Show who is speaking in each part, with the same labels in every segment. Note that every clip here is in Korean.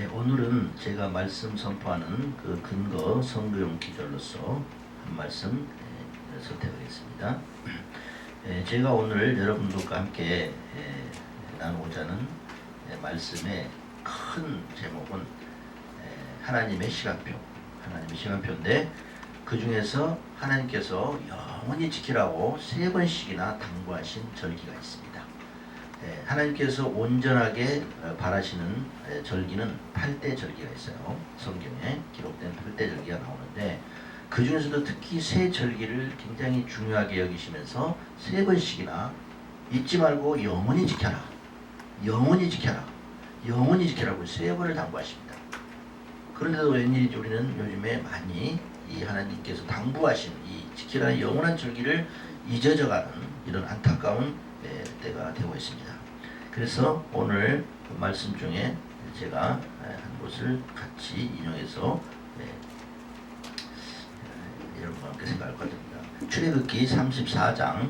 Speaker 1: 예, 오늘은 제가 말씀 선포하는 그 근거 성경 기절로서 한 말씀 예, 선택하겠습니다. 예, 제가 오늘 여러분들과 함께 예, 나누고자 하는 예, 말씀의 큰 제목은 예, 하나님의 시간표, 하나님의 시간표인데 그 중에서 하나님께서 영원히 지키라고 세 번씩이나 당부하신 절기가 있습니다. 예, 하나님께서 온전하게 어, 바라시는 예, 절기는 8대 절기가 있어요. 성경에 기록된 8대 절기가 나오는데 그 중에서도 특히 세 절기를 굉장히 중요하게 여기시면서 세 번씩이나 잊지 말고 영원히 지켜라. 영원히 지켜라. 영원히 지켜라고 세 번을 당부하십니다. 그런데도 웬일인지 우리는 요즘에 많이 이 하나님께서 당부하신 이 지키라는 영원한 절기를 잊어져가는 이런 안타까운 예, 때가 되고 있습니다. 그래서 오늘 그 말씀 중에 제가 예, 한 곳을 같이 인용해서 예, 예, 여러분과 함께 생각할 것 같습니다. 출애굽기 34장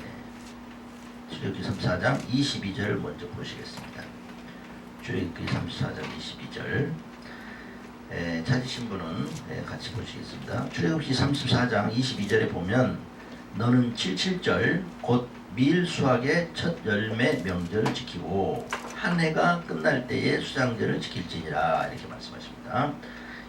Speaker 1: 예, 출애굽기 34장 22절 먼저 보시겠습니다. 출애굽기 34장 22절 예, 찾으신 분은 예, 같이 보시겠습니다. 출애굽기 34장 22절에 보면 너는 77절 곧 밀수학의 첫 열매 명절을 지키고 한 해가 끝날 때에 수장절을 지킬지니라 이렇게 말씀하십니다.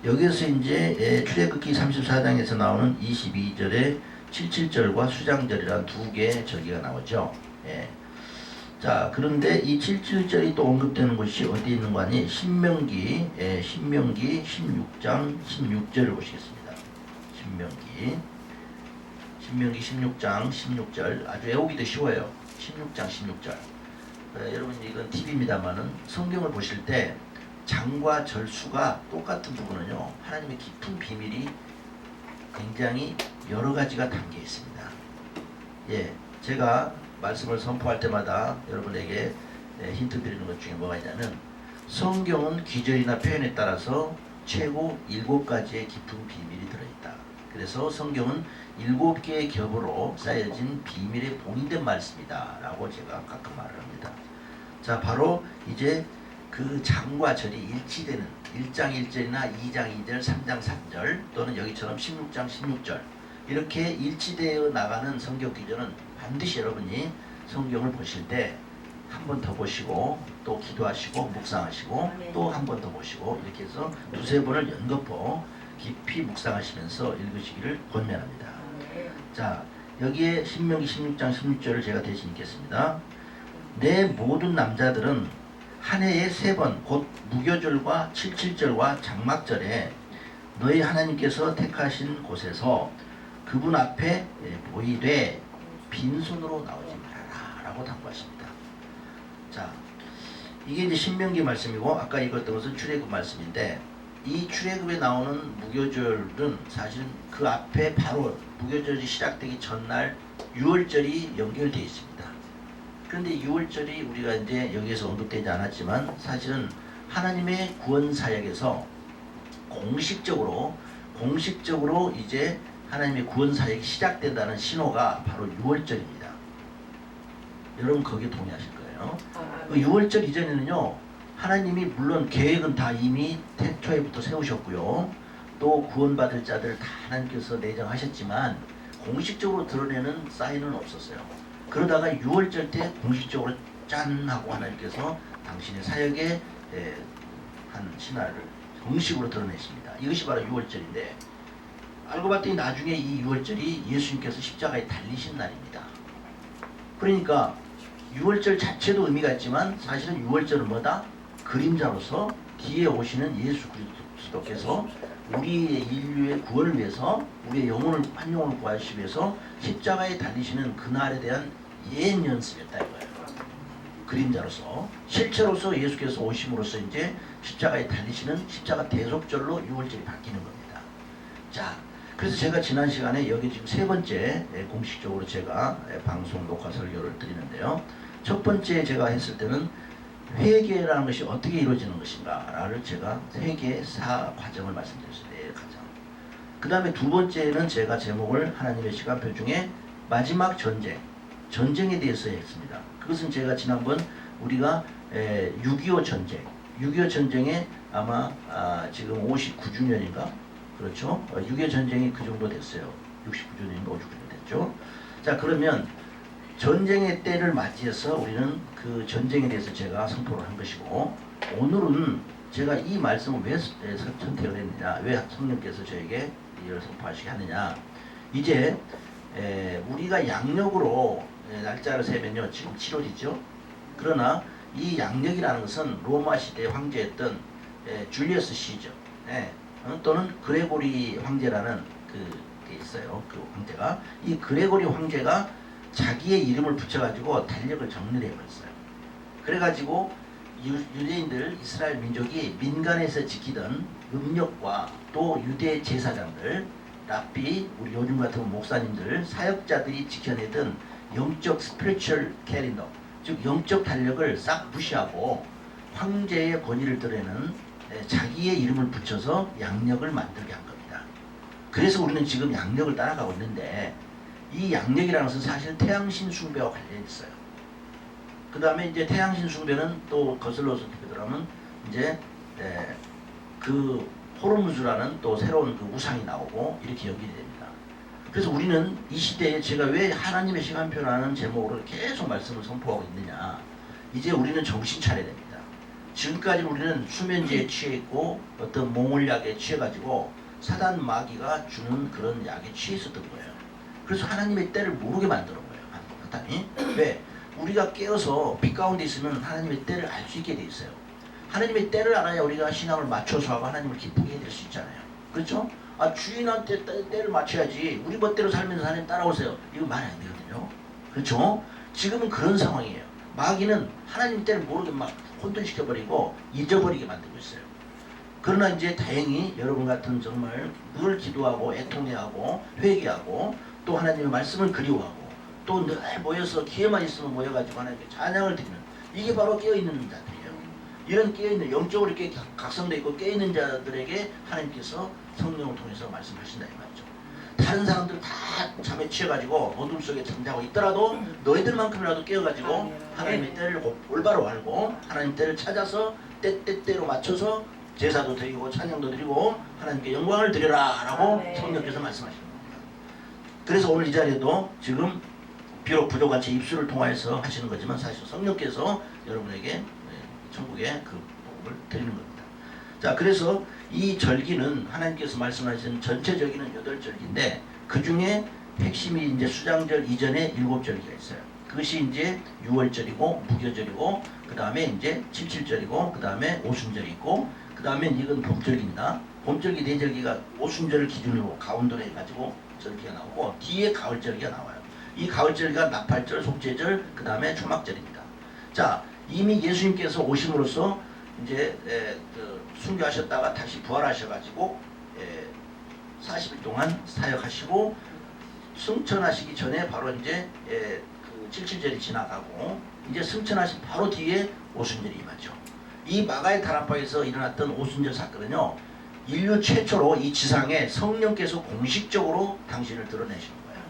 Speaker 1: 여기서 이제 예, 출애굽기 34장에서 나오는 22절에 77절과 수장절이란 두 개의 절기가 나오죠. 예. 자 그런데 이 77절이 또 언급되는 곳이 어디 있는 거 아니? 신명기 예, 신명기 16장 16절을 보시겠습니다. 신명기 신명기 16장 16절 아주 외우기도 쉬워요. 16장 16절. 어, 여러분 이건 팁입니다만은 성경을 보실 때 장과 절수가 똑같은 부분은요 하나님의 깊은 비밀이 굉장히 여러 가지가 담겨 있습니다. 예, 제가 말씀을 선포할 때마다 여러분에게 예, 힌트 드리는 것 중에 뭐가 있냐면 성경은 기절이나 표현에 따라서 최고 일곱 가지의 깊은 비밀이 들어있다. 그래서 성경은 일곱 개의 겹으로 쌓여진 비밀에 봉인된 말씀이다. 라고 제가 가끔 말을 합니다. 자, 바로 이제 그 장과 절이 일치되는 1장 1절이나 2장 2절, 3장 3절 또는 여기처럼 16장 16절 이렇게 일치되어 나가는 성경 기전은 반드시 여러분이 성경을 보실 때 한 번 더 보시고 또 기도하시고 묵상하시고 또 한 번 더 보시고 이렇게 해서 두세 번을 연거푸 깊이 묵상하시면서 읽으시기를 권면합니다. 자 여기에 신명기 16장 16절을 제가 대신 읽겠습니다. 내 모든 남자들은 한 해에 세 번 곧 무교절과 칠칠절과 장막절에 너희 하나님께서 택하신 곳에서 그분 앞에 예, 보이되 빈손으로 나오지 말아라 라고 당부하십니다. 자 이게 이제 신명기 말씀이고 아까 읽었던 것은 출애굽 말씀인데 이 출애굽에 나오는 무교절은 사실은 그 앞에 바로 무교절이 시작되기 전날 6월절이 연결되어 있습니다. 그런데 6월절이 우리가 이제 여기에서 언급되지 않았지만 사실은 하나님의 구원 사역에서 공식적으로 공식적으로 이제 하나님의 구원 사역이 시작된다는 신호가 바로 6월절입니다. 여러분 거기에 동의하실 거예요. 그 6월절 이전에는요 하나님이 물론 계획은 다 이미 태초에부터 세우셨고요. 또 구원받을 자들 다 하나님께서 내정하셨지만 공식적으로 드러내는 사인은 없었어요. 그러다가 6월절 때 공식적으로 짠 하고 하나님께서 당신의 사역에 에, 한 신화를 정식으로 드러내십니다. 이것이 바로 6월절인데 알고 봤더니 나중에 이 6월절이 예수님께서 십자가에 달리신 날입니다. 그러니까 6월절 자체도 의미가 있지만 사실은 6월절은 뭐다? 그림자로서 뒤에 오시는 예수 그리스도께서 우리의 인류의 구원을 위해서 우리의 영혼을 한 영혼을 구하시기 위해서 십자가에 달리시는 그날에 대한 예언 연습이었다 이거예요. 그림자로서 실체로서 예수께서 오심으로써 이제 십자가에 달리시는 십자가 대속절로 6월절이 바뀌는 겁니다. 자, 그래서 제가 지난 시간에 여기 지금 세 번째 예, 공식적으로 제가 예, 방송 녹화 설교를 드리는데요. 첫 번째 제가 했을 때는 회개라는 것이 어떻게 이루어지는 것인가를 제가 회개 사 과정을 말씀드렸어요. 네 과정. 그 다음에 두 번째는 제가 제목을 하나님의 시간표 중에 마지막 전쟁, 전쟁에 대해서 했습니다. 그것은 제가 지난번 우리가 6.25 전쟁, 6.25 전쟁에 아마 아, 지금 59주년인가 그렇죠? 어, 6.25 전쟁이 그 정도 됐어요. 69주년인가 59주년 됐죠. 자 그러면 전쟁의 때를 맞이해서 우리는 그 전쟁에 대해서 제가 선포를 한 것이고 오늘은 제가 이 말씀을 왜 선택을 했느냐 왜 성령께서 저에게 이를 선포하시게 하느냐. 이제 에, 우리가 양력으로 에, 날짜를 세면요 지금 7월이죠? 그러나 이 양력이라는 것은 로마 시대 황제였던 에, 줄리어스 시저 예, 어, 또는 그레고리 황제라는 그게 있어요 그 황제가. 이 그레고리 황제가 자기의 이름을 붙여가지고 달력을 정리를 해버렸어요. 그래가지고 유, 유대인들 이스라엘 민족이 민간에서 지키던 음력과 또 유대 제사장들 랍비 우리 요즘 같은 목사님들 사역자들이 지켜내던 영적 스피리추얼 캘린더 즉 영적 달력을 싹 무시하고 황제의 권위를 드러내는 에, 자기의 이름을 붙여서 양력을 만들게 한 겁니다. 그래서 우리는 지금 양력을 따라가고 있는데 이 양력이라는 것은 사실 태양신 숭배와 관련이 있어요. 그 다음에 이제 태양신 숭배는 또 거슬러서 보더라면 이제 에, 그 호르무즈라는 또 새로운 그 우상이 나오고 이렇게 여기게 됩니다. 그래서 우리는 이 시대에 제가 왜 하나님의 시간표라는 제목으로 계속 말씀을 선포하고 있느냐. 이제 우리는 정신 차려야 됩니다. 지금까지 우리는 수면제에 취해 있고 어떤 몽골약에 취해가지고 사단 마귀가 주는 그런 약에 취해 있었던 거예요. 그래서 하나님의 때를 모르게 만드는 거예요. 왜? 우리가 깨어서 빛 가운데 있으면 하나님의 때를 알 수 있게 돼 있어요. 하나님의 때를 알아야 우리가 신앙을 맞춰서 하고 하나님을 기쁘게 해드릴 수 있잖아요. 그렇죠? 아 주인한테 때, 때를 맞춰야지 우리 멋대로 살면서 하나님 따라오세요. 이거 말이 안 되거든요. 그렇죠? 지금은 그런 상황이에요. 마귀는 하나님 때를 모르게 막 혼돈시켜버리고 잊어버리게 만들고 있어요. 그러나 이제 다행히 여러분 같은 정말 늘 기도하고 애통해하고 회개하고 또 하나님의 말씀을 그리워하고 또 늘 모여서 기회만 있으면 모여가지고 하나님께 찬양을 드리는 이게 바로 깨어있는 자들이에요. 이런 깨어있는 영적으로 이렇게 각- 각성되어 있고 깨어있는 자들에게 하나님께서 성령을 통해서 말씀하신다 이 말이죠. 다른 사람들 다 잠에 취해가지고 어둠 속에 잠자고 있더라도 너희들만큼이라도 깨어가지고 하나님의 때를 고- 올바로 알고 하나님 때를 찾아서 때때때로 맞춰서 제사도 드리고 찬양도 드리고 하나님께 영광을 드려라 라고
Speaker 2: 아멘.
Speaker 1: 성령께서 말씀하시는 겁니다. 그래서 오늘 이 자리에도 지금 비록 제 입술을 통하여서 하시는 거지만 사실 성령께서 여러분에게 네, 천국의 그 복을 드리는 겁니다. 자, 그래서 이 절기는 하나님께서 말씀하신 전체적인 여덟 절기인데 그 중에 핵심이 이제 수장절 이전에 일곱 절기가 있어요. 그것이 이제 6월절이고 무교절이고 그 다음에 이제 칠칠절이고 그 다음에 오순절이 있고 그 다음에 이건 봄절기입니다. 봄절기 네 절기가 오순절을 기준으로 가운데로 해가지고 절기가 나오고 뒤에 가을 절기가 나와요. 이 가을 절기가 나팔절, 속죄절, 그 다음에 초막절입니다. 자, 이미 예수님께서 오심으로써 이제 에, 그 순교하셨다가 다시 부활하셔가지고 에, 40일 동안 사역하시고 승천하시기 전에 바로 이제 에, 그 칠칠절이 지나가고 이제 승천하신 바로 뒤에 오순절이 임하죠. 이 마가의 다락방에서 일어났던 오순절 사건은요. 인류 최초로 이 지상에 성령께서 공식적으로 당신을 드러내시는 거예요.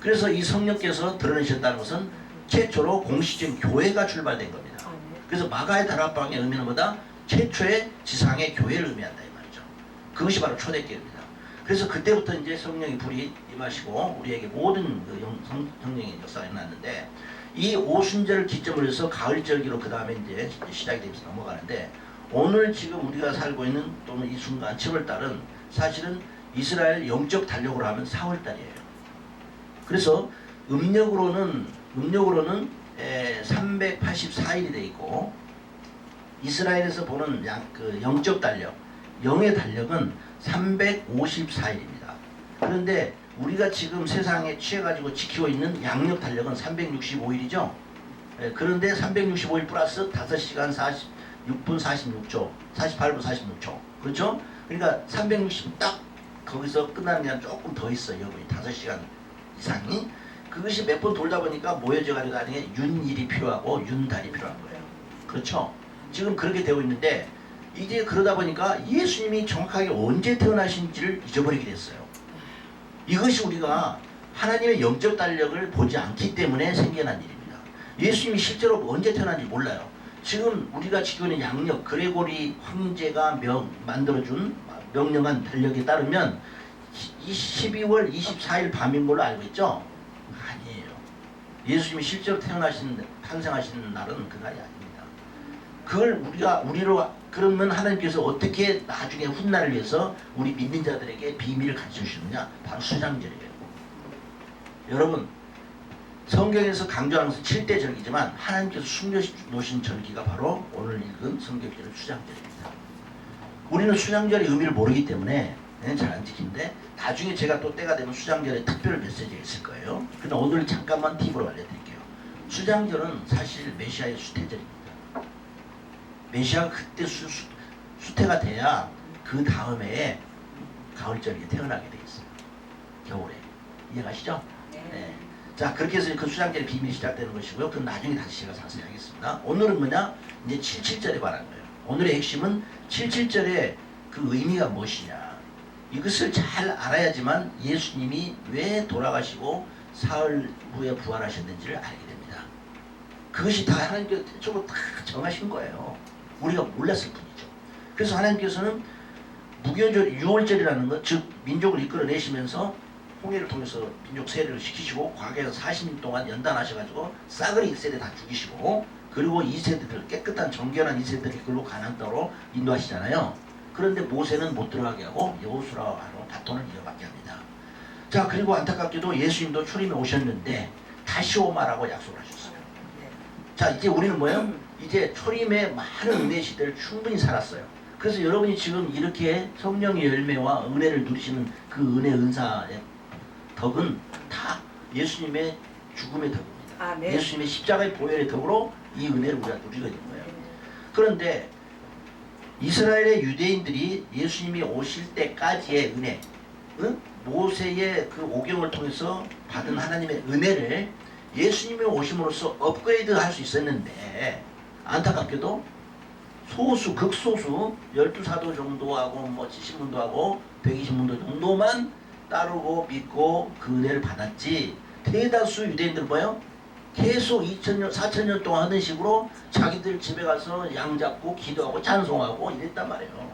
Speaker 1: 그래서 이 성령께서 드러내셨다는 것은 최초로 공식적인 교회가 출발된 겁니다. 그래서 마가의 다락방의 의미는 뭐다? 최초의 지상의 교회를 의미한다 이 말이죠. 그것이 바로 초대교회입니다. 그래서 그때부터 이제 성령이 불이 임하시고 우리에게 모든 그 영- 성, 성령의 역사가 일어났는데 이 오순절을 기점으로 해서 가을절기로 그 다음에 이제 시작이 되면서 넘어가는데 오늘 지금 우리가 살고 있는 또는 이 순간 7월달은 사실은 이스라엘 영적 달력으로 하면 4월달이에요. 그래서 음력으로는 음력으로는 384일이 돼 있고 이스라엘에서 보는 양, 그 영적 달력, 영의 달력은 354일입니다. 그런데 우리가 지금 세상에 취해가지고 지키고 있는 양력 달력은 365일이죠. 그런데 365일 플러스 5시간 46분 46초, 48분 46초. 그렇죠? 그러니까 360 딱 거기서 끝나는 게 조금 더 있어요. 여러분이 5시간 이상이. 그것이 몇 번 돌다 보니까 모여져 가지고 나중에 윤일이 필요하고 윤달이 필요한 거예요. 그렇죠? 지금 그렇게 되고 있는데 이제 그러다 보니까 예수님이 정확하게 언제 태어나신지를 잊어버리게 됐어요. 이것이 우리가 하나님의 영적 달력을 보지 않기 때문에 생겨난 일입니다. 예수님이 실제로 언제 태어난지 몰라요. 지금 우리가 지금 있는 양력 그레고리 황제가 명, 만들어준 명령한 달력에 따르면 이 12월 24일 밤인 걸로 알고 있죠? 아니에요. 예수님이 실제로 태어나신 탄생하신 날은 그날이 아닙니다. 그걸 우리가 우리로 그러면 하나님께서 어떻게 나중에 훗날을 위해서 우리 믿는 자들에게 비밀을 가르쳐 주시느냐? 바로 수장절이에요. 여러분 성경에서 강조하는 것은 7대 절기지만 하나님께서 숨겨 놓으신 절기가 바로 오늘 읽은 성경절의 수장절입니다. 우리는 수장절의 의미를 모르기 때문에 잘 안 지키는데 나중에 제가 또 때가 되면 수장절에 특별 메시지가 있을 거예요. 근데 오늘 잠깐만 팁으로 알려드릴게요. 수장절은 사실 메시아의 수태절입니다. 메시아가 그때 수, 수, 수태가 돼야 그 다음에 가을절에 태어나게 돼 있어요. 겨울에. 이해가시죠? 네. 자 그렇게 해서 그 수장절의 비밀이 시작되는 것이고요. 그건 나중에 다시 제가 자세히 하겠습니다. 오늘은 뭐냐? 이제 77절에 관한 거예요. 오늘의 핵심은 77절의 그 의미가 무엇이냐. 이것을 잘 알아야지만 예수님이 왜 돌아가시고 사흘 후에 부활하셨는지를 알게 됩니다. 그것이 다 하나님께서 대충 다 정하신 거예요. 우리가 몰랐을 뿐이죠. 그래서 하나님께서는 무교절 6월절이라는 것, 즉 민족을 이끌어내시면서 홍해를 통해서 민족 세례를 시키시고 과거에서 40년 동안 연단하셔가지고 싸그리 1세대 다 죽이시고 그리고 2세대들 깨끗한 정결한 2세대를 그걸로 가난 땅으로 인도하시잖아요. 그런데 모세는 못 들어가게 하고 여호수라와 바톤을 이어받게 합니다. 자 그리고 안타깝게도 예수님도 출임에 오셨는데 다시 오마라고 약속을 하셨어요. 자 이제 우리는 뭐예요? 이제 초림의 많은 은혜 시대를 충분히 살았어요. 그래서 여러분이 지금 이렇게 성령의 열매와 은혜를 누리시는 그 은혜 은사의 덕은 다 예수님의 죽음의 덕입니다.
Speaker 2: 아, 네.
Speaker 1: 예수님의 십자가의 보혈의 덕으로 이 은혜를 우리가 누리게 된 거예요. 그런데 이스라엘의 유대인들이 예수님이 오실 때까지의 은혜, 응? 모세의 그 오경을 통해서 받은 하나님의 은혜를 예수님이 오심으로써 업그레이드 할 수 있었는데 안타깝게도 소수 극소수 12사도 정도하고 뭐 70문도 하고 120문도 정도만 따르고 믿고 그 은혜를 받았지 대다수 유대인들 뭐예요? 계속 2000년 4000년 동안 하는 식으로 자기들 집에 가서 양 잡고 기도하고 찬송하고 이랬단 말이에요.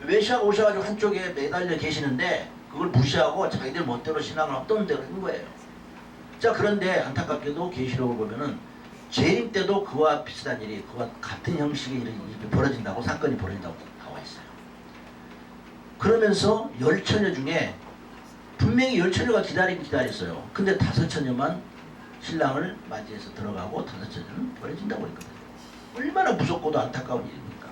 Speaker 1: 메시아가 오셔가지고 한쪽에 매달려 계시는데 그걸 무시하고 자기들 멋대로 신앙을 어떤 대로 한 거예요. 자 그런데 안타깝게도 계시록을 보면은 재림 때도 그와 비슷한 일이 그와 같은 형식의 일이 벌어진다고 사건이 벌어진다고 나와 있어요. 그러면서 열처녀 중에 분명히 열처녀가 기다리긴 기다렸어요. 근데 다섯 처녀만 신랑을 맞이해서 들어가고 다섯 처녀는 버려진다고 했거든요. 얼마나 무섭고도 안타까운 일입니까?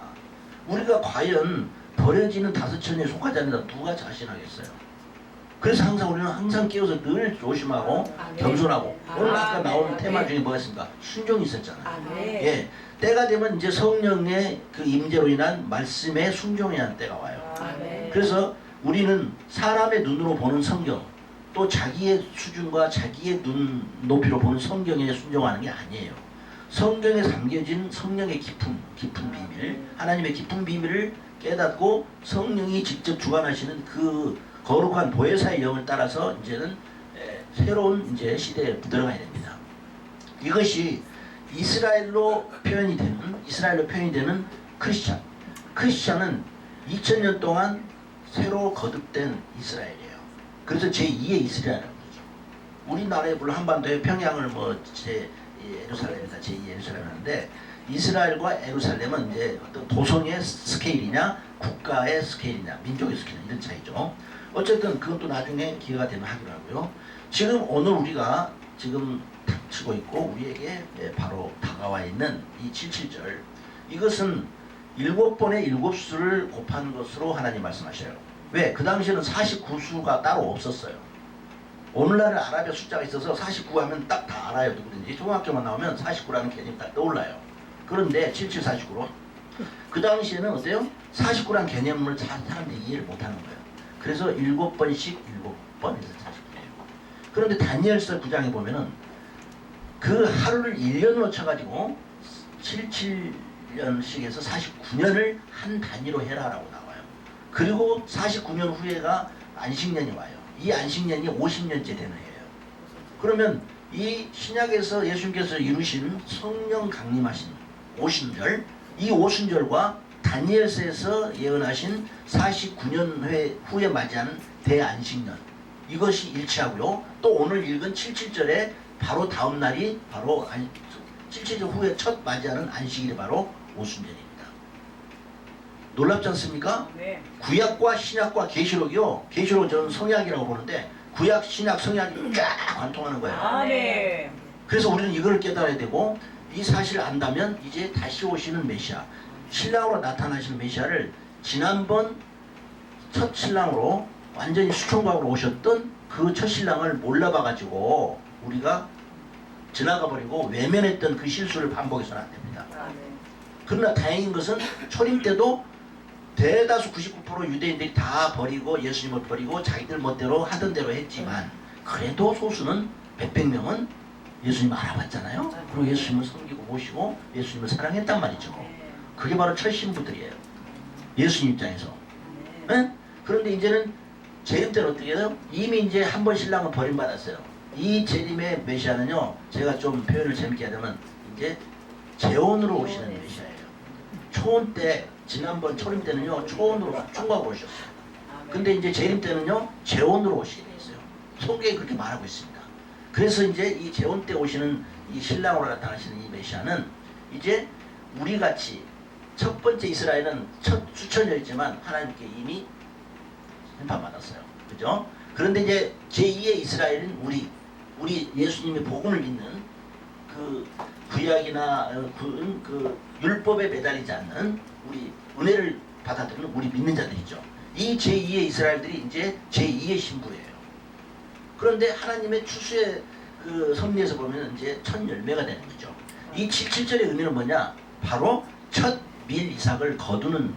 Speaker 1: 우리가 과연 버려지는 다섯 처녀에 속하지 않는다 누가 자신하겠어요? 그래서 항상 우리는 항상 깨워서 늘 조심하고
Speaker 2: 아, 네.
Speaker 1: 겸손하고 오늘 아까
Speaker 2: 아,
Speaker 1: 나온
Speaker 2: 네.
Speaker 1: 테마
Speaker 2: 네.
Speaker 1: 중에 뭐가 있습니까? 순종이 있었잖아요.
Speaker 2: 아, 네.
Speaker 1: 예, 때가 되면 이제 성령의 그 임재로 인한 말씀에 순종해야 하는 때가 와요.
Speaker 2: 아, 네.
Speaker 1: 그래서 우리는 사람의 눈으로 보는 성경 또 자기의 수준과 자기의 눈 높이로 보는 성경에 순종하는 게 아니에요. 성경에 담겨진 성령의 깊은 깊은 비밀, 하나님의 깊은 비밀을 깨닫고 성령이 직접 주관하시는 그 거룩한 보혜사의 영을 따라서 이제는 에, 새로운 이제 시대에 들어가야 됩니다. 이것이 이스라엘로 표현이 되는 이스라엘로 표현이 되는 크리스찬. 크리스찬은 2000년 동안 새로 거듭된 이스라엘이에요. 그래서 제2의 이스라엘이라고 그러죠. 우리나라에 물론 한반도에 평양을 뭐 제 예루살렘이다 제2 예루살렘 하는데 이스라엘과 예루살렘은 이제 어떤 도성의 스케일이냐 국가의 스케일이냐 민족의 스케일이냐 이런 차이죠. 어쨌든 또 나중에 기회가 되면 하기로 하고요. 지금 오늘 우리가 지금 닥치고 있고 우리에게 예, 바로 다가와 있는 이 77절 이것은 일곱 번의 일곱 수를 곱한 것으로 하나님 말씀하셔요. 왜? 그 당시에는 49수가 따로 없었어요. 오늘날은 아랍의 숫자가 있어서 49 하면 딱 다 알아요. 누구든지. 초등학교만 나오면 49라는 개념이 딱 떠올라요. 그런데 77, 49로 그 당시에는 어때요? 49라는 개념을 잘 사람들이 이해를 못하는 거예요. 그래서 일곱 번씩 일곱 번 해서 49예요. 그런데 다니엘서 9장에 보면은 그 하루를 1년으로 쳐가지고 77 년씩에서 49년을 한 단위로 해라라고 나와요. 그리고 49년 후에가 안식년이 와요. 이 안식년이 50년째 되는 해예요. 그러면 이 신약에서 예수님께서 이루신 성령 강림하신 오순절 이 오순절과 다니엘서에서 예언하신 49년 후에, 맞이하는 대안식년 이것이 일치하고요. 또 오늘 읽은 77절에 바로 다음 날이 바로 안, 77절 후에 첫 맞이하는 안식일이 바로 오순절입니다. 놀랍지 않습니까?
Speaker 2: 네.
Speaker 1: 구약과 신약과 계시록이요. 계시록 저는 성약이라고 보는데 구약, 신약, 성약이 쫙 관통하는 거예요.
Speaker 2: 아, 네.
Speaker 1: 그래서 우리는 이걸 깨달아야 되고 이 사실을 안다면 이제 다시 오시는 메시아 신랑으로 나타나시는 메시아를 지난번 첫 신랑으로 완전히 수총각으로 오셨던 그 첫 신랑을 몰라봐 가지고 우리가 지나가 버리고 외면했던 그 실수를 반복해서는 안 됩니다.
Speaker 2: 아, 네.
Speaker 1: 그러나 다행인 것은 초림 때도 대다수 99% 유대인들이 다 버리고 예수님을 버리고 자기들 멋대로 하던 대로 했지만 그래도 소수는 몇백 명은 예수님 알아봤잖아요. 그리고 예수님을 섬기고 모시고 예수님을 사랑했단 말이죠.
Speaker 2: 네.
Speaker 1: 그게 바로 첫 신부들이에요. 예수님 입장에서.
Speaker 2: 네.
Speaker 1: 예? 그런데 이제는 재림 때는 어떻게 해요? 이미 이제 한 번 신랑은 버림받았어요. 이 재림의 메시아는요, 제가 좀 표현을 재밌게 하자면 이제 재혼으로 오시는 메시아예요. 초혼 때 지난번 초림 때는요 초혼으로 총각으로 오셨어요. 근데 이제 재림 때는요 재혼으로 오시게 돼 있어요. 성경에 그렇게 말하고 있습니다. 그래서 이제 이 재혼 때 오시는 이 신랑으로 나타나시는 이 메시아는 이제 우리 같이 첫 번째 이스라엘은 첫 수천년이지만 하나님께 이미 심판받았어요. 그죠? 그런데 이제 제2의 이스라엘은 우리 우리 예수님의 복음을 믿는 그 구약이나 어, 그, 그 율법에 매달리지 않는 우리 은혜를 받아들이는 우리 믿는 자들이죠. 이 제2의 이스라엘들이 이제 제2의 신부예요. 그런데 하나님의 추수의 그 섭리에서 보면 이제 첫 열매가 되는 거죠. 이 77절의 의미는 뭐냐? 바로 첫 밀 이삭을 거두는